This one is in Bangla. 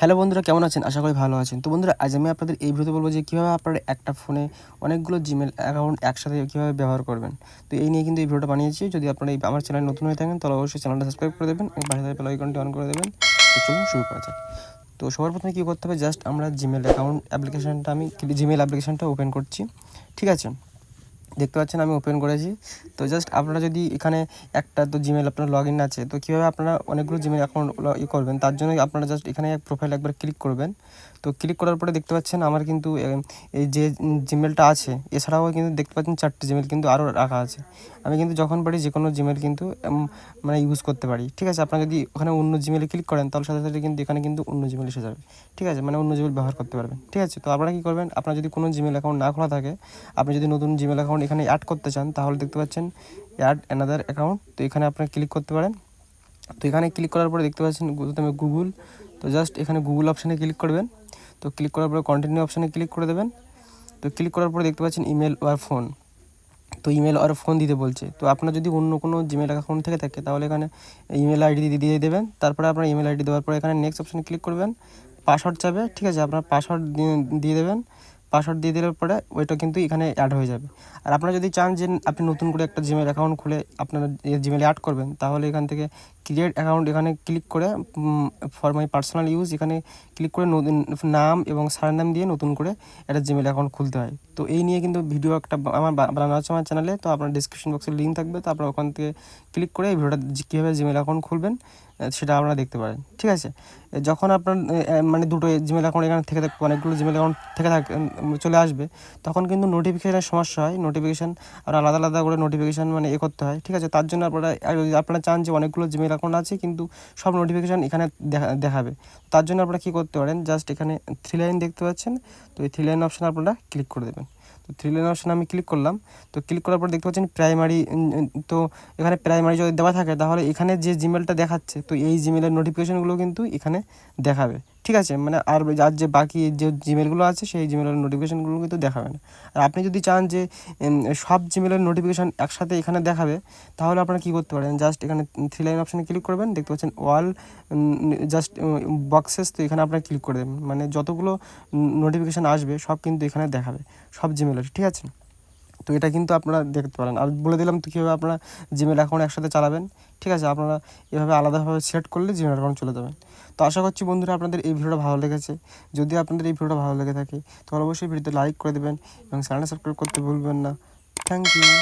হ্যালো বন্ধুরা, কেমন আছেন? আশা করি ভালো আছেন। তো বন্ধুরা, আজ আমি আপনাদের এই ভিডিওতে বলব যে কীভাবে আপনারা একটা ফোনে অনেকগুলো জিমেল অ্যাকাউন্ট একসাথে কীভাবে ব্যবহার করবেন। তো এই নিয়ে কিন্তু এই ভিডিওটা বানিয়েছি। যদি আপনারা এই আমার চ্যানেল নতুন হয়ে থাকেন, তাহলে অবশ্যই চ্যানেলটা সাবস্ক্রাইব করে দেবেন এবং পাশে বেল আইকনটি অন করে দেবেন। চলুন শুরু করা যাক। তো সবার প্রথমে কী করতে হবে? জাস্ট আমরা জিমেল অ্যাকাউন্ট অ্যাপ্লিকেশনটা আমি জিমেল অ্যাপ্লিকেশনটা ওপেন করছি। ঠিক আছে? দেখতে পাচ্ছেন, আমি ওপেন করেছি। তো জাস্ট আপনারা যদি এখানে একটা তো জিমেল আপনার লগ ইন আছে, তো কীভাবে আপনারা অনেকগুলো জিমেল অ্যাকাউন্ট ই করবেন? তার জন্য আপনারা জাস্ট এখানে প্রোফাইল একবার ক্লিক করবেন। তো ক্লিক করার পরে দেখতে পাচ্ছেন, আমার কিন্তু এই যে জিমেলটা আছে, এছাড়াও কিন্তু দেখতে পাচ্ছেন চারটে জিমেল কিন্তু আরও রাখা আছে। আমি কিন্তু যখন পারি যে কোনো জিমেল কিন্তু মানে ইউজ করতে পারি। ঠিক আছে, আপনারা যদি ওখানে অন্য জিমেলে ক্লিক করেন, তাহলে সাথে সাথে কিন্তু এখানে কিন্তু অন্য জিমেল এসে যাবে। ঠিক আছে মানে অন্য জিমেল ব্যবহার করতে পারবেন। ঠিক আছে, তো আপনারা কী করবেন? আপনার যদি কোনো জিমেল অ্যাকাউন্ট না খোলা থাকে, আপনি যদি নতুন জিমেল অ্যাকাউন্ট এখানে অ্যাড করতে চান, তাহলে দেখতে পাচ্ছেন অ্যাড অ্যানাদার অ্যাকাউন্ট তো এখানে আপনারা ক্লিক করতে পারেন। তো এখানে ক্লিক করার পরে দেখতে পাচ্ছেন প্রথমে গুগল তো জাস্ট এখানে গুগল অপশানে ক্লিক করবেন। তো ক্লিক করার পরে কন্টিনিউ অপশানে ক্লিক করে দেবেন। তো ক্লিক করার পরে দেখতে পাচ্ছেন ইমেল আর ফোন তো ইমেল আর ফোন দিতে বলছে। তো আপনার যদি অন্য কোনো জিমেল অ্যাকাউন্ট থেকে থাকে, তাহলে এখানে ইমেল আইডি দিয়ে দেবেন। তারপরে আপনার ইমেল আইডি দেওয়ার পরে এখানে নেক্সট অপশানে ক্লিক করবেন। পাসওয়ার্ড চাবে ঠিক আছে, আপনার পাসওয়ার্ড দিয়ে দেবেন। পাসওয়ার্ড দিয়ে দেওয়ার পরে ওইটা কিন্তু এখানে অ্যাড হয়ে যাবে। আর আপনারা যদি চান যে আপনি নতুন করে একটা জিমেল অ্যাকাউন্ট খুলে আপনারা জিমেলে অ্যাড করবেন, তাহলে এখান থেকে ক্রিয়েট অ্যাকাউন্ট এখানে ক্লিক করে ফর মাই পার্সোনাল ইউজ এখানে ক্লিক করে নতুন নাম এবং সার নাম দিয়ে নতুন করে একটা জিমেল অ্যাকাউন্ট খুলতে হয়। তো এই নিয়ে কিন্তু ভিডিও একটা আমার বানানো আছে আমার চ্যানেলে তো আপনার ডিসক্রিপশন বক্সে লিঙ্ক থাকবে, তো আপনারা ওখান থেকে ক্লিক করে এই ভিডিওটা কীভাবে জিমেল অ্যাকাউন্ট খুলবেন সেটা আপনারা দেখতে পারেন। ঠিক আছে? যখন আপনার মানে দুটো জিমেল অ্যাকাউন্ট এখানে থেকে থাকবে অনেকগুলো জিমেল অ্যাকাউন্ট থেকে থাক চলে আসবে, তখন কিন্তু নোটিফিকেশানের সমস্যা হয়। নোটিফিকেশান আর আলাদা আলাদা করে নোটিফিকেশান মানে এ করতে হয়। ঠিক আছে? তার জন্য আপনারা আপনারা চান যে অনেকগুলো জিমেল অ্যাকাউন্ট আছে, কিন্তু সব নোটিফিকেশান এখানে দেখা, দেখাবে। তার জন্য আপনারা কী করতে পারেন জাস্ট এখানে থ্রি লাইন দেখতে পাচ্ছেন, তো এই থ্রি লাইন অপশান আপনারা ক্লিক করে দেবেন। তো থ্রি লাইন অপশানে আমি ক্লিক করলাম। তো ক্লিক করার পর দেখতে পাচ্ছেন প্রাইমারি তো এখানে প্রাইমারি যদি দেওয়া থাকে, তাহলে এখানে যে জিমেলটা দেখাচ্ছে, তো এই জিমেলের নোটিফিকেশানগুলো কিন্তু এখানে দেখাবে। ঠিক আছে? মানে আর আর যে বাকি যে জিমেলগুলো আছে, সেই জিমেলের নোটিফিকেশানগুলো কিন্তু দেখাবে না। আর আপনি যদি চান যে সব জিমেলের নোটিফিকেশান একসাথে এখানে দেখাবে, তাহলে আপনারা কী করতে পারেন? জাস্ট এখানে থ্রি লাইন অপশানে ক্লিক করবেন, দেখতে পাচ্ছেন ওয়াল জাস্ট বক্সেস তো এখানে আপনারা ক্লিক করে দেবেন। মানে যতগুলো নোটিফিকেশান আসবে, সব কিন্তু এখানে দেখাবে। সব জিমেলের ঠিক আছে? তো এটা কিন্তু আপনারা দেখতে পারেন। আর বলে দিলাম তো কীভাবে আপনারা জিমেল অ্যাকাউন্ট একসাথে চালাবেন, ঠিক আছে? আপনারা এভাবে আলাদাভাবে সেট করলে জিমেল অ্যাকাউন্ট চলে যাবেন তো আশা করছি বন্ধুরা আপনাদের এই ভিডিওটা ভালো লেগেছে। যদি আপনাদের এই ভিডিওটা ভালো লেগে থাকে, তাহলে অবশ্যই ভিডিওতে লাইক করে দেবেন এবং চ্যানেল সাবস্ক্রাইব করতে ভুলবেন না। Thank you